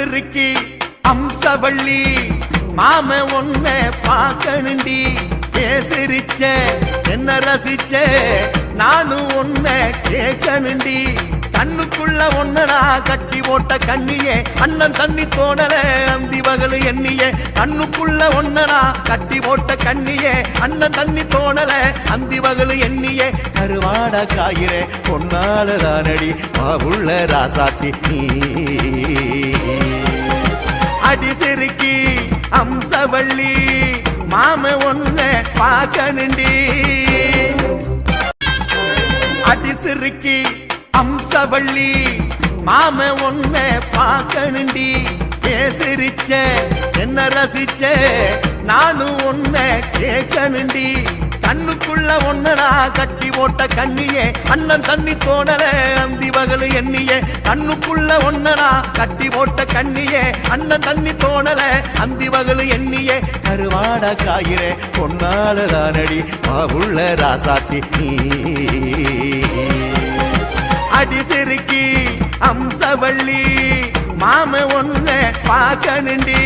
சிறுக்கி அம்சவள்ளி மாம ஒன்ன பார்க்கணுண்டி. பேசிரிச்ச என்ன ரசிச்ச நானும் ஒன்ன கேட்கணுண்டி. கண்ணுக்குள்ள ஒன்னடா கட்டி போட்ட கண்ணியே அண்ணன் தண்ணி தோணல அந்தி பகலு எண்ணியே. கண்ணுக்குள்ள ஒன்னடா கட்டி போட்ட கண்ணியே அண்ணன் தண்ணி தோணல அந்தி பகலு எண்ணியே. கருவாட காயிரே பொன்னால தானடி பாவுள்ள ராசாத்தி. நீ அடி சிறுக்கி அம்சவள்ளி மாம ஒன்ன பார்க்கணுண்டி. அடி சிறுக்கி அம்சவள்ளி மாம ஒன்ன பார்க்கணுண்டி. பேசிரிச்ச என்ன ரசிச்ச நானும் ஒன்ன கேட்கணுண்டி. கண்ணுக்குள்ள ஒன்னடா கட்டி போட்ட கண்ணியே. அண்ணன் தண்ணி தோணல அந்தி பகலு எண்ணியே. கண்ணுக்குள்ள ஒன்னடா கட்டி போட்ட கண்ணியே. அண்ணன் தண்ணி தோணல அந்தி பகலு எண்ணியே. கருவாட காயிரே பொன்னால தானடி பாவுள்ள ராசாத்தி அடி சிறுக்கி அம்சவள்ளி மாம ஒன்ன பார்க்கணுண்டி.